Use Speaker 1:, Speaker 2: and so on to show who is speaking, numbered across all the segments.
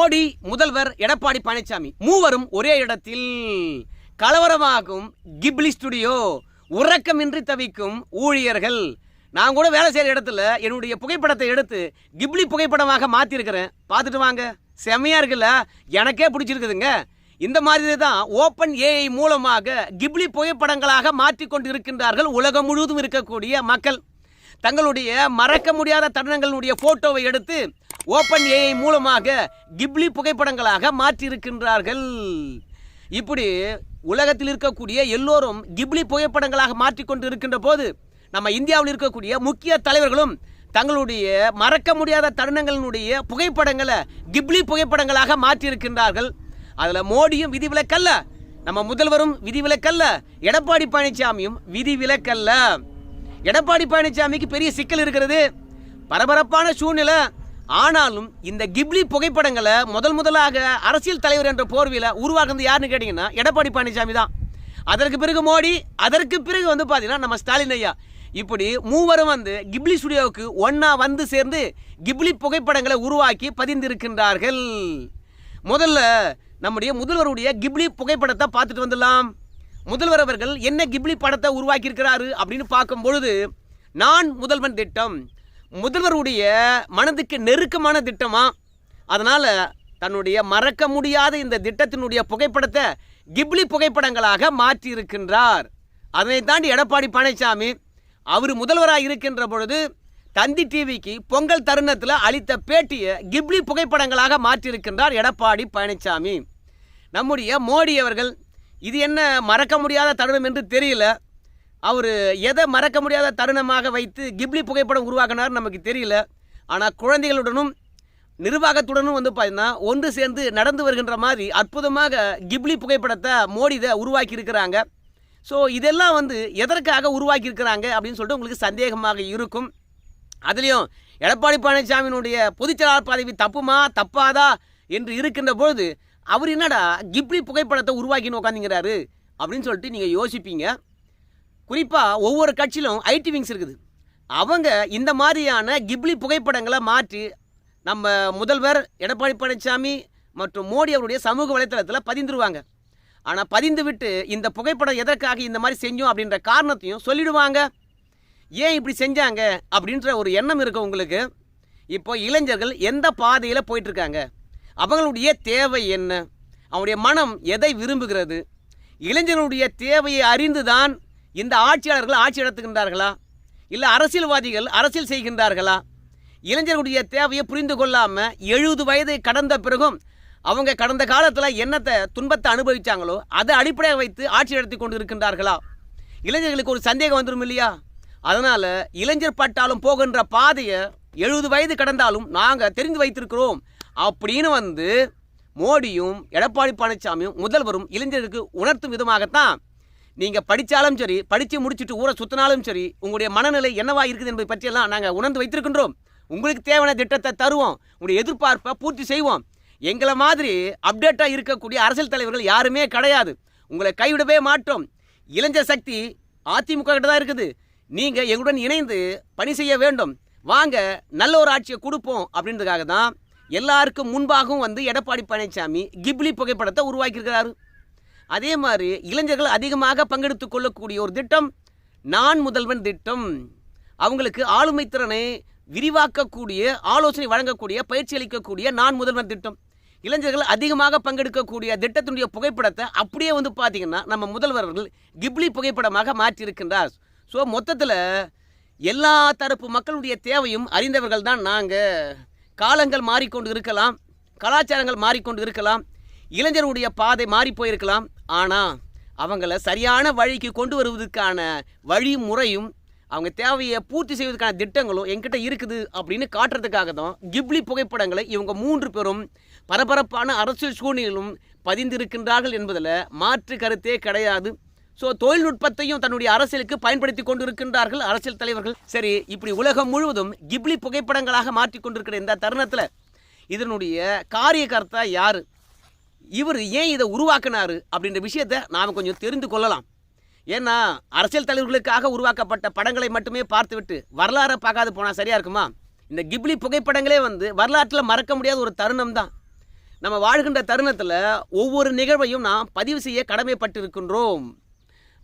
Speaker 1: மோடி முதல்வர் எடப்பாடி பழனிசாமி மூவரும் ஒரே இடத்தில் கலவரமாகும். கிப்லி ஸ்டுடியோ உறக்கமின்றி தவிக்கும் ஊழியர்கள். நான் கூட வேலை செய்கிற இடத்துல என்னுடைய புகைப்படத்தை எடுத்து கிப்லி புகைப்படமாக மாற்றிருக்கிறேன் பார்த்துட்டு வாங்க. செமையாக இருக்குல்ல? எனக்கே பிடிச்சிருக்குதுங்க. இந்த மாதிரி தான் ஓப்பன் ஏஐ மூலமாக கிப்லி புகைப்படங்களாக மாற்றிக் கொண்டு இருக்கின்றார்கள் உலகம் முழுவதும் இருக்கக்கூடிய மக்கள். தங்களுடைய மறக்க முடியாத தருணங்களுடைய போட்டோவை எடுத்து ஓப்பன் ஏஐ மூலமாக கிப்லி புகைப்படங்களாக மாற்றியிருக்கின்றார்கள். இப்படி உலகத்தில் இருக்கக்கூடிய எல்லோரும் கிப்லி புகைப்படங்களாக மாற்றிக்கொண்டு இருக்கின்ற போது நம்ம இந்தியாவில் இருக்கக்கூடிய முக்கிய தலைவர்களும் தங்களுடைய மறக்க முடியாத தருணங்களினுடைய புகைப்படங்களை கிப்லி புகைப்படங்களாக மாற்றியிருக்கின்றார்கள். அதில் மோடியும் விதிவிலக்கல்ல நம்ம முதல்வரும் விதிவிலக்கல்ல எடப்பாடி பழனிசாமியும் விதிவிலக்கல்ல. எடப்பாடி பழனிசாமிக்கு பெரிய சிக்கல் இருக்கிறது. பரபரப்பான சூழ்நிலை. ஆனாலும் இந்த கிப்லி புகைப்படங்களை முதல் முதலாக அரசியல் தலைவர் என்ற போர்வையில் உருவாக்குனது யாருன்னு கேட்டிங்கன்னா எடப்பாடி பழனிசாமி தான். அதற்கு பிறகு மோடி அதற்கு பிறகு வந்து பார்த்தீங்கன்னா நம்ம ஸ்டாலின் ஐயா. இப்படி மூவரும் வந்து கிப்லி ஸ்டுடியோவுக்கு ஒன்றா வந்து சேர்ந்து கிப்லி புகைப்படங்களை உருவாக்கி பதிந்திருக்கின்றார்கள். முதல்ல நம்முடைய முதல்வருடைய கிப்லி புகைப்படத்தை பார்த்துட்டு வந்துடலாம். முதல்வர் அவர்கள் என்ன கிப்லி படத்தை உருவாக்கியிருக்கிறாரு அப்படின்னு பார்க்கும் பொழுது நான் முதல்வன் திட்டம். முதல்வருடைய மனதுக்கு நெருக்கமான திட்டமா? அதனால் தன்னுடைய மறக்க முடியாத இந்த திட்டத்தினுடைய புகைப்படத்தை கிப்லி புகைப்படங்களாக மாற்றியிருக்கின்றார். அதனை தாண்டி எடப்பாடி பழனிசாமி அவர் முதல்வராக இருக்கின்ற பொழுது தந்தி டிவிக்கு பொங்கல் தருணத்தில் அளித்த பேட்டியை கிப்லி புகைப்படங்களாக மாற்றியிருக்கின்றார் எடப்பாடி பழனிசாமி. நம்முடைய மோடி அவர்கள் இது என்ன மறக்க முடியாத தருணம் என்று தெரியல. அவர் எதை மறக்க முடியாத தருணமாக வைத்து கிப்லி புகைப்படம் உருவாக்கினார் நமக்கு தெரியல. ஆனால் குழந்தைகளுடனும் நிர்வாகத்துடனும் வந்து பார்த்தீங்கன்னா ஒன்று சேர்ந்து நடந்து வருகின்ற மாதிரி அற்புதமாக கிப்லி புகைப்படத்தை மோடி இதை உருவாக்கி இருக்கிறாங்க ஸோ இதெல்லாம் வந்து எதற்காக உருவாக்கியிருக்கிறாங்க அப்படின்னு சொல்லிட்டு உங்களுக்கு சந்தேகமாக இருக்கும். அதுலேயும் எடப்பாடி பழனிசாமியினுடைய பொதுச்செயலாளர் பதவி தப்புமா தப்பாதா என்று இருக்கின்ற பொழுது அவர் என்னடா கிப்லி புகைப்படத்தை உருவாக்கின்னு உட்காந்துங்கிறாரு அப்படின்னு சொல்லிட்டு நீங்கள் யோசிப்பீங்க. குறிப்பாக ஒவ்வொரு கட்சியிலும் ஐடி விங்ஸ் இருக்குது. அவங்க இந்த மாதிரியான கிப்லி புகைப்படங்களை மாற்றி நம்ம முதல்வர் எடப்பாடி பழனிசாமி மற்றும் மோடி அவருடைய சமூக வலைத்தளத்தில் பதிந்துருவாங்க. ஆனால் பதிந்து விட்டு இந்த புகைப்படம் எதற்காக இந்த மாதிரி செஞ்சோம் அப்படின்ற காரணத்தையும் சொல்லிடுவாங்க. ஏன் இப்படி செஞ்சாங்க அப்படின்ற ஒரு எண்ணம் இருக்கு உங்களுக்கு. இப்போ இளைஞர்கள் எந்த பாதையில் போயிட்டுருக்காங்க அவங்களுடைய தேவை என்ன? அவனுடைய மனம் எதை விரும்புகிறது? இளைஞர்களுடைய தேவையை அறிந்துதான் இந்த ஆட்சியாளர்கள் ஆட்சி நடத்துகின்றார்களா? இல்லை அரசியல்வாதிகள் அரசியல் செய்கின்றார்களா? இளைஞர்களுடைய தேவையை புரிந்து கொள்ளாமல் எழுபது வயதை கடந்த பிறகும் அவங்க கடந்த காலத்தில் என்னத்தை துன்பத்தை அனுபவிச்சாங்களோ அதை அடிப்படையாக வைத்து ஆட்சி நடத்தி கொண்டு இருக்கின்றார்களா இளைஞர்களுக்கு ஒரு சந்தேகம் வந்துடும் இல்லையா? அதனால் இளைஞர் பட்டாலும் போகின்ற பாதையை எழுபது வயது கடந்தாலும் நாங்கள் தெரிந்து வைத்திருக்கிறோம். அப்படின்னு வந்து மோடியும் எடப்பாடி பழனிசாமியும் முதல்வரும் இளைஞர்களுக்கு உணர்த்தும் விதமாகத்தான் நீங்கள் படித்தாலும் சரி படித்து முடிச்சுட்டு ஊரை சுற்றினாலும் சரி உங்களுடைய மனநிலை என்னவா இருக்குது என்பதை பற்றியெல்லாம் நாங்கள் உணர்ந்து வைத்திருக்கின்றோம். உங்களுக்கு தேவையான திட்டத்தை தருவோம். உங்களுடைய எதிர்பார்ப்பை பூர்த்தி செய்வோம். எங்களை மாதிரி அப்டேட்டாக இருக்கக்கூடிய அரசியல் தலைவர்கள் யாருமே கிடையாது. உங்களை கைவிடவே மாட்டோம். இளைஞர் சக்தி அதிமுக கிட்ட தான் இருக்குது. நீங்கள் எங்களுடன் இணைந்து பணி செய்ய வேண்டும். வாங்க நல்ல ஒரு ஆட்சியை கொடுப்போம் அப்படின்றதுக்காக தான் எல்லாருக்கும் முன்பாகவும் வந்து எடப்பாடி பழனிசாமி கிப்லி புகைப்படத்தை உருவாக்கியிருக்கிறாரு. அதே மாதிரி இளைஞர்கள் அதிகமாக பங்கெடுத்து கொள்ளக்கூடிய ஒரு திட்டம் நான் முதல்வன் திட்டம். அவங்களுக்கு ஆளுமை திறனை விரிவாக்கக்கூடிய ஆலோசனை வழங்கக்கூடிய பயிற்சி அளிக்கக்கூடிய நான் முதல்வன் திட்டம். இளைஞர்கள் அதிகமாக பங்கெடுக்கக்கூடிய திட்டத்தினுடைய புகைப்படத்தை அப்படியே வந்து பார்த்தீங்கன்னா நம்ம முதல்வர்கள் கிப்லி புகைப்படமாக மாற்றியிருக்கின்றார். ஸோ மொத்தத்தில் எல்லா தரப்பு மக்களுடைய தேவையும் அறிந்தவர்கள் தான் நாங்கள் காலங்கள் மாறிக்கொண்டு இருக்கலாம் கலாச்சாரங்கள் மாறிக்கொண்டு இருக்கலாம் இளைஞருடைய பாதை மாறி போயிருக்கலாம். ஆனால் அவங்கள சரியான வழிக்கு கொண்டு வருவதற்கான வழிமுறையும் அவங்க தேவையை பூர்த்தி செய்வதற்கான திட்டங்களும் என்கிட்ட இருக்குது அப்படின்னு காட்டுறதுக்காக தான் கிப்லி புகைப்படங்களை இவங்க மூன்று பேரும் பரபரப்பான அரசியல் சூழ்நிலையிலும் பதிந்திருக்கின்றார்கள் என்பதில் மாற்று கருத்தே கிடையாது. ஸோ தொழில்நுட்பத்தையும் தன்னுடைய அரசியலுக்கு பயன்படுத்தி கொண்டிருக்கின்றார்கள் அரசியல் தலைவர்கள். சரி இப்படி உலகம் முழுவதும் கிப்லி புகைப்படங்களாக மாற்றிக் கொண்டிருக்கிற இந்த தருணத்தில் இதனுடைய காரியகர்த்தா யார்? இவர் ஏன் இதை உருவாக்கினார் அப்படின்ற விஷயத்தை நாம் கொஞ்சம் தெரிந்து கொள்ளலாம். ஏன்னா அரசியல் தலைவர்களுக்காக உருவாக்கப்பட்ட படங்களை மட்டுமே பார்த்துவிட்டு வரலாறை பார்க்காது போனால் சரியாக இருக்குமா? இந்த கிப்லி புகைப்படங்களே வந்து வரலாற்றில் மறக்க முடியாத ஒரு தருணம் தான். நம்ம வாழ்கின்ற தருணத்தில் ஒவ்வொரு நிகழ்வையும் நாம் பதிவு செய்ய கடமைப்பட்டிருக்கின்றோம்.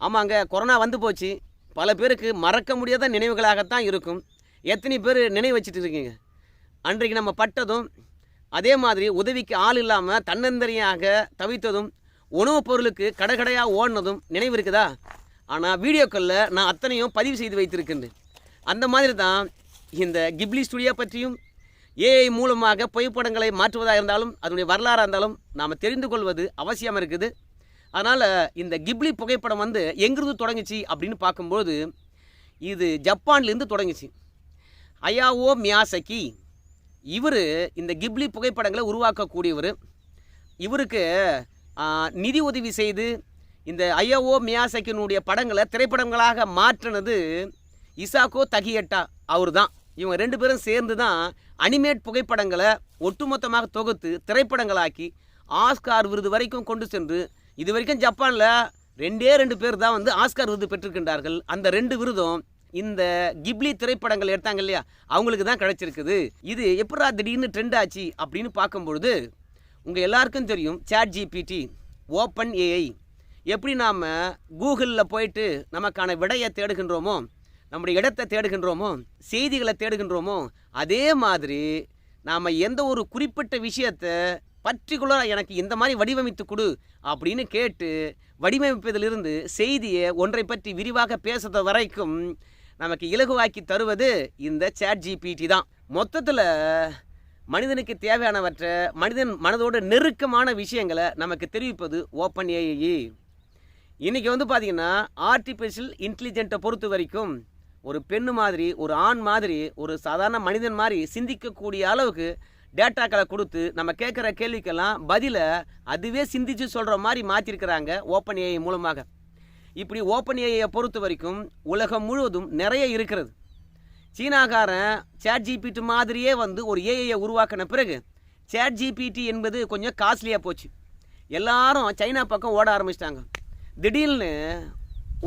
Speaker 1: ஆமாங்க கொரோனா வந்து போச்சு. பல பேருக்கு மறக்க முடியாத நினைவுகளாகத்தான் இருக்கும். எத்தனை பேர் நினைவு வச்சுட்டு இருக்கீங்க? அன்றைக்கு நம்ம பட்டதும் அதே மாதிரி உதவிக்கு ஆள் இல்லாமல் தன்னந்தனியாக தவித்ததும் உணவுப் பொருளுக்கு கடைக்கடையாக ஓடினதும் நினைவு இருக்குதா? ஆனால் வீடியோக்களில் நான் அத்தனையும் பதிவு செய்து வைத்திருக்கின்றேன். அந்த மாதிரி தான் இந்த கிப்லி ஸ்டுடியோ பற்றியும் ஏஐ மூலமாக புகைப்படங்களை மாற்றுவதாக இருந்தாலும் அதனுடைய வரலாறாக இருந்தாலும் நாம் தெரிந்து கொள்வது அவசியமாக இருக்குது. அதனால் இந்த கிப்லி புகைப்படம் வந்து எங்கிருந்து தொடங்குச்சு அப்படின்னு பார்க்கும்போது இது ஜப்பான்லேருந்து தொடங்குச்சு. அயாவோ மியாசக்கி இவர் இந்த கிப்லி புகைப்படங்களை உருவாக்கக்கூடியவர். இவருக்கு நிதி உதவி செய்து இந்த ஐயாவோ மியாசக்கினுடைய படங்களை திரைப்படங்களாக மாற்றினது இசாக்கோ தகியட்டா அவர் தான் இவங்க ரெண்டு பேரும் சேர்ந்து தான் அனிமேட் புகைப்படங்களை ஒட்டுமொத்தமாக தொகுத்து திரைப்படங்களாக்கி ஆஸ்கார் விருது வரைக்கும் கொண்டு சென்று இது வரைக்கும் ஜப்பானில் ரெண்டே ரெண்டு பேர் தான் வந்து ஆஸ்கார் விருது பெற்றிருக்கின்றார்கள். அந்த ரெண்டு விருதும் இந்த கிப்லி திரைப்படங்கள் எடுத்தாங்க இல்லையா? அவங்களுக்கு தான் கிடைச்சிருக்குது. இது எப்படா திடீர்னு ட்ரெண்ட் ஆச்சு அப்படின்னு பார்க்கும்பொழுது உங்கள் எல்லாருக்கும் தெரியும் சேட் ஜிபிடி ஓப்பன் ஏஐ எப்படி நாம் கூகுளில் போயிட்டு நமக்கான விடையை தேடுகின்றோமோ நம்முடைய இடத்தை தேடுகின்றோமோ செய்திகளை தேடுகின்றோமோ அதே மாதிரி நாம் எந்த ஒரு குறிப்பிட்ட விஷயத்தை பர்டிகுலராக எனக்கு இந்த மாதிரி வடிவமைத்து கொடு அப்படின்னு கேட்டு வடிவமைப்பதிலிருந்து செய்தியை ஒன்றை பற்றி விரிவாக பேசுறது வரைக்கும் நமக்கு இலகுவாக்கி தருவது இந்த சேட் ஜிபிடி தான். மொத்தத்தில் மனிதனுக்கு தேவையானவற்றை மனிதன் மனதோட நெருக்கமான விஷயங்களை நமக்கு தெரிவிப்பது ஓப்பன் ஏஐஇ இன்றைக்கி வந்து பார்த்திங்கன்னா ஆர்டிஃபிஷியல் இன்டெலிஜென்ட்டை பொறுத்த வரைக்கும் ஒரு பெண்ணு மாதிரி ஒரு ஆண் மாதிரி ஒரு சாதாரண மனிதன் மாதிரி சிந்திக்கக்கூடிய அளவுக்கு டேட்டாக்களை கொடுத்து நம்ம கேட்குற கேள்விக்கெல்லாம் பதிலை அதுவே சிந்திச்சு சொல்கிற மாதிரி மாற்றிருக்கிறாங்க ஓப்பன் ஏஐ மூலமாக. இப்படி ஓப்பன் ஏஐயை பொறுத்த வரைக்கும் உலகம் முழுவதும் நிறைய இருக்கிறது. சீனாக்காரன் சேட் ஜிபிடி மாதிரியே வந்து ஒரு ஏஐயை உருவாக்கின பிறகு சேட் ஜிபிடி என்பது கொஞ்சம் காஸ்ட்லியாக போச்சு. எல்லாரும் சைனா பக்கம் ஓட ஆரம்பிச்சிட்டாங்க. திடீர்னு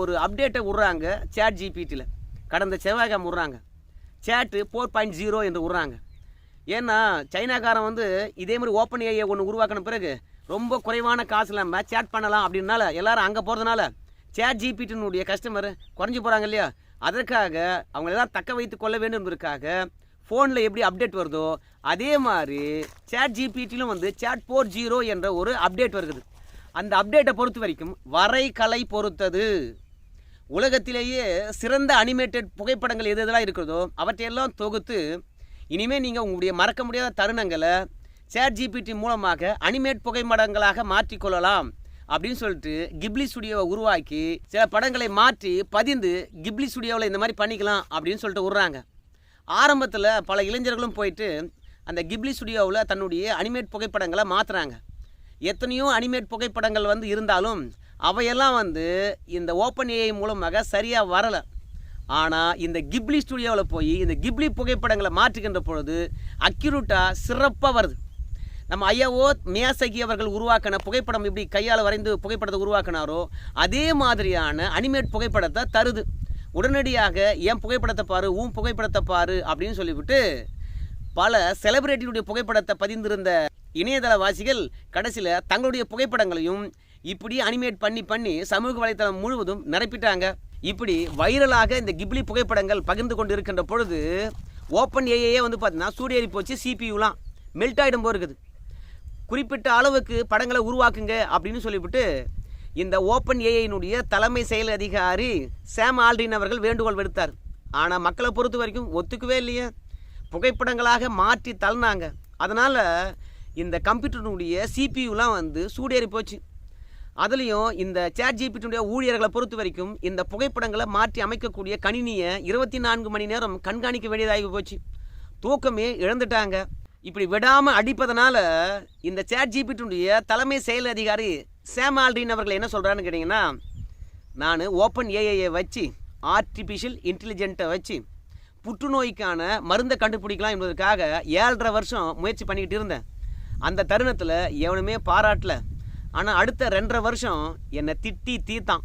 Speaker 1: ஒரு அப்டேட்டை விட்றாங்க சேட் ஜிபிடியில் கடந்த செவ்வாய்க்கிழமை விட்றாங்க. சேட்டு ஃபோர் பாயிண்ட் ஜீரோ என்று விட்றாங்க. ஏன்னா சைனாக்காரன் வந்து இதே மாதிரி ஓப்பன் ஏஐ ஒன்று உருவாக்கின பிறகு ரொம்ப குறைவான காசு இல்லாமல் சேட் பண்ணலாம் அப்படின்னால எல்லாரும் அங்கே போகிறதுனால சேட் ஜிபிடினுடைய கஸ்டமர் குறைஞ்சி போகிறாங்க இல்லையா? அதற்காக அவங்க எல்லாம் தக்க வைத்து கொள்ள வேண்டும் என்பதற்காக ஃபோனில் எப்படி அப்டேட் வருதோ அதே மாதிரி சேட் ஜிபிடிலும் வந்து சேட் ஃபோர் ஜீரோ என்ற ஒரு அப்டேட் வருகிறது அந்த அப்டேட்டை பொறுத்த வரைக்கும் வரைகலை பொறுத்தது. உலகத்திலேயே சிறந்த அனிமேட்டட் புகைப்படங்கள் எது எதெல்லாம் இருக்கிறதோ அவற்றையெல்லாம் தொகுத்து இனிமேல் நீங்கள் உங்களுடைய மறக்க முடியாத தருணங்களை சேட் ஜிபிடி மூலமாக அனிமேட் புகைப்படங்களாக மாற்றிக்கொள்ளலாம் அப்படின்னு சொல்லிட்டு கிப்லி ஸ்டுடியோவை உருவாக்கி சில படங்களை மாற்றி பதிந்து கிப்லி ஸ்டுடியோவில் இந்த மாதிரி பண்ணிக்கலாம் அப்படின்னு சொல்லிட்டு விட்றாங்க. ஆரம்பத்தில் பல இளைஞர்களும் போயிட்டு அந்த கிப்லி ஸ்டுடியோவில் தன்னுடைய அனிமேட் புகைப்படங்களை மாற்றுறாங்க எத்தனையோ அனிமேட் புகைப்படங்கள் வந்து இருந்தாலும் அவையெல்லாம் வந்து இந்த ஓப்பன் ஏஐ மூலமாக சரியாக வரலை. ஆனால் இந்த கிப்லி ஸ்டுடியோவில் போய் இந்த கிப்லி புகைப்படங்களை மாற்றுகின்ற பொழுது அக்யூரேட்டாக சிறப்பாக வருது. நம்ம ஐயாவோ மியாசகி அவர்கள் உருவாக்கின புகைப்படம் இப்படி கையால் வரைந்து புகைப்படத்தை உருவாக்கினாரோ அதே மாதிரியான அனிமேட் புகைப்படத்தை தருது. உடனடியாக என் புகைப்படத்தை பாரு உன் புகைப்படத்தை பாரு அப்படின்னு சொல்லிவிட்டு பல செலிபிரிட்டியுடைய புகைப்படத்தை பதிந்திருந்த இணையதளவாசிகள் கடைசியில் தங்களுடைய புகைப்படங்களையும் இப்படி அனிமேட் பண்ணி பண்ணி சமூக வலைத்தளம் முழுவதும் நிரப்பிட்டாங்க. இப்படி வைரலாக இந்த கிப்லி புகைப்படங்கள் பகிர்ந்து கொண்டு இருக்கின்ற பொழுது ஓப்பன் ஏஏயே வந்து பார்த்தீங்கன்னா சூரியரி போச்சு சிபியூலாம் மெல்ட் ஆகிடும் போயிருக்குது குறிப்பிட்ட அளவுக்கு படங்களை உருவாக்குங்க அப்படின்னு சொல்லிவிட்டு இந்த ஓப்பன் ஏஐனுடைய தலைமை செயல் அதிகாரி சாம் ஆல்டின் அவர்கள் வேண்டுகோள் விடுத்தார். ஆனால் மக்களை பொறுத்த வரைக்கும் ஒத்துக்கவே இல்லையே. புகைப்படங்களாக மாற்றி தள்ளினாங்க. அதனால் இந்த கம்ப்யூட்டருடைய சிபியூலாம் வந்து சூடேறி போச்சு. அதுலேயும் இந்த சேட் ஜிபிடியுடைய ஊழியர்களை பொறுத்த வரைக்கும் இந்த புகைப்படங்களை மாற்றி அமைக்கக்கூடிய கணினியை இருபத்தி நான்கு மணி நேரம் கண்காணிக்க வேண்டியதாகி போச்சு. தூக்கமே இழந்துட்டாங்க. இப்படி விடாமல் அடிப்பதனால இந்த சேட் ஜிபிடியுடைய தலைமை செயல் அதிகாரி சேம் ஆல்ரின் அவர்கள் என்ன சொல்கிறான்னு கேட்டிங்கன்னா நான் ஓப்பன் ஏஐயை வச்சு ஆர்டிஃபிஷியல் இன்டெலிஜென்ட்டை வச்சு புற்றுநோய்க்கான மருந்தை கண்டுபிடிக்கலாம் என்பதற்காக ஏழரை வருஷம் முயற்சி பண்ணிக்கிட்டு இருந்தேன். அந்த தருணத்தில் எவனுமே பாராட்டல. ஆனால் அடுத்த ரெண்டரை வருஷம் என்னை திட்டி தீர்த்தான்.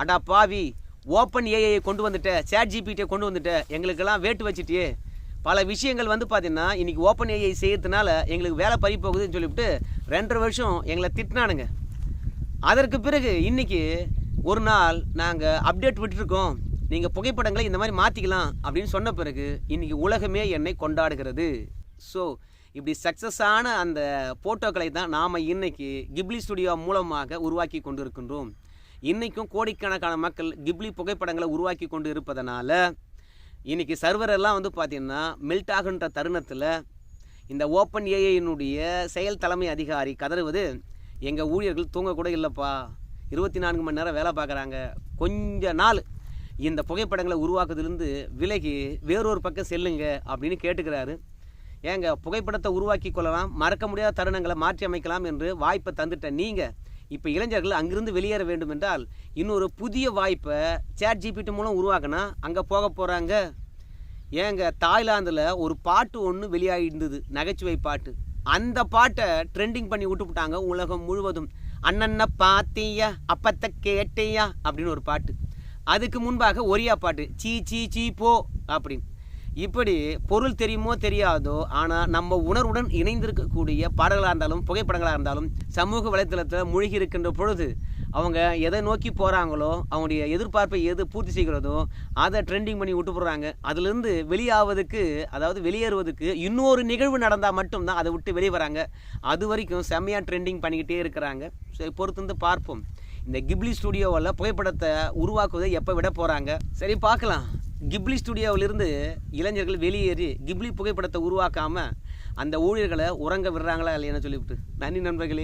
Speaker 1: அடா பாவி ஓப்பன் ஏஐயை கொண்டு வந்துட்ட சேட் ஜிபிடியை கொண்டு வந்துட்ட எங்களுக்கெல்லாம் வேட்டு வச்சுட்டியே. பல விஷயங்கள் வந்து பார்த்தீங்கன்னா இன்னைக்கு ஓப்பன் ஏஐ செய்யறதுனால எங்களுக்கு வேலை பறி போகுதுன்னு சொல்லிவிட்டு ரெண்டரை வருஷம் எங்களை திட்டினானுங்க. அதற்கு பிறகு இன்னைக்கு ஒரு நாள் நாங்கள் அப்டேட் விட்டுருக்கோம். நீங்கள் புகைப்படங்களை இந்த மாதிரி மாற்றிக்கலாம் அப்படின்னு சொன்ன பிறகு இன்றைக்கி உலகமே என்னை கொண்டாடுகிறது. ஸோ இப்படி சக்ஸஸான அந்த ஃபோட்டோக்களை தான் நாம் இன்னைக்கு கிப்லி ஸ்டுடியோ மூலமாக உருவாக்கி கொண்டு இருக்கின்றோம் இன்றைக்கும் கோடிக்கணக்கான மக்கள் கிப்லி புகைப்படங்களை உருவாக்கி கொண்டு இருப்பதனால இன்றைக்கி சர்வரெல்லாம் வந்து பார்த்திங்கன்னா மெல்ட் ஆகுன்ற தருணத்தில் இந்த ஓப்பன் ஏஐனுடைய செயல் தலைமை அதிகாரி கதறுவது எங்கள் ஊழியர்கள் தூங்கக்கூட இல்லைப்பா. இருபத்தி நான்கு மணி நேரம் வேலை பார்க்குறாங்க. கொஞ்ச நாள் இந்த புகைப்படங்களை உருவாக்குறதுலேருந்து விலகி வேறொரு பக்கம் செல்லுங்க அப்படின்னு கேட்டுக்கிறாரு. ஏங்க புகைப்படத்தை உருவாக்கி கொள்ளலாம் மறக்க முடியாத தருணங்களை மாற்றி அமைக்கலாம் என்று வாய்ப்பை தந்துட்ட நீங்கள் இப்போ இளைஞர்கள் அங்கிருந்து வெளியேற வேண்டும் என்றால் இன்னொரு புதிய வாய்ப்பை சேட் ஜிபிடி மூலம் உருவாக்கினா அங்கே போக போகிறாங்க ஏங்க தாய்லாந்தில் ஒரு பாட்டு ஒன்று வெளியாகிருந்தது நகைச்சுவை பாட்டு. அந்த பாட்டை ட்ரெண்டிங் பண்ணி விட்டுப்புட்டாங்க உலகம் முழுவதும். அண்ணன்ன பாத்தியா அப்பத்த கேட்டியா அப்படின்னு ஒரு பாட்டு. அதுக்கு முன்பாக ஒரியா பாட்டு சீ சீ சீ போ அப்படின்னு. இப்படி பொருள் தெரியுமோ தெரியாதோ ஆனால் நம்ம உணர்வுடன் இணைந்திருக்கக்கூடிய பாடல்களாக இருந்தாலும் புகைப்படங்களாக இருந்தாலும் சமூக வலைத்தளத்தில் மூழ்கி இருக்கின்ற பொழுது அவங்க எதை நோக்கி போகிறாங்களோ அவங்களுடைய எதிர்பார்ப்பை எது பூர்த்தி செய்கிறதோ அதை ட்ரெண்டிங் பண்ணி விட்டு போடுறாங்க. அதுலேருந்து வெளியாவதுக்கு அதாவது வெளியேறுவதற்கு இன்னொரு நிகழ்வு நடந்தால் மட்டும்தான் அதை விட்டு வெளியே வராங்க. அது வரைக்கும் செம்மையாக ட்ரெண்டிங் பண்ணிக்கிட்டே இருக்கிறாங்க. சரி பொறுத்து வந்து பார்ப்போம். இந்த கிப்லி ஸ்டுடியோவில் புகைப்படத்தை உருவாக்குவதை எப்போ விட போகிறாங்க சரி பார்க்கலாம். கிப்லி ஸ்டுடியோவிலிருந்து இளைஞர்கள் வெளியேறி கிப்லி புகைப்படத்தை உருவாக்காமல் அந்த ஊழியர்களை உறங்க விடுறாங்களா இல்லையான்னு சொல்லிவிட்டு. நன்றி நண்பர்களே.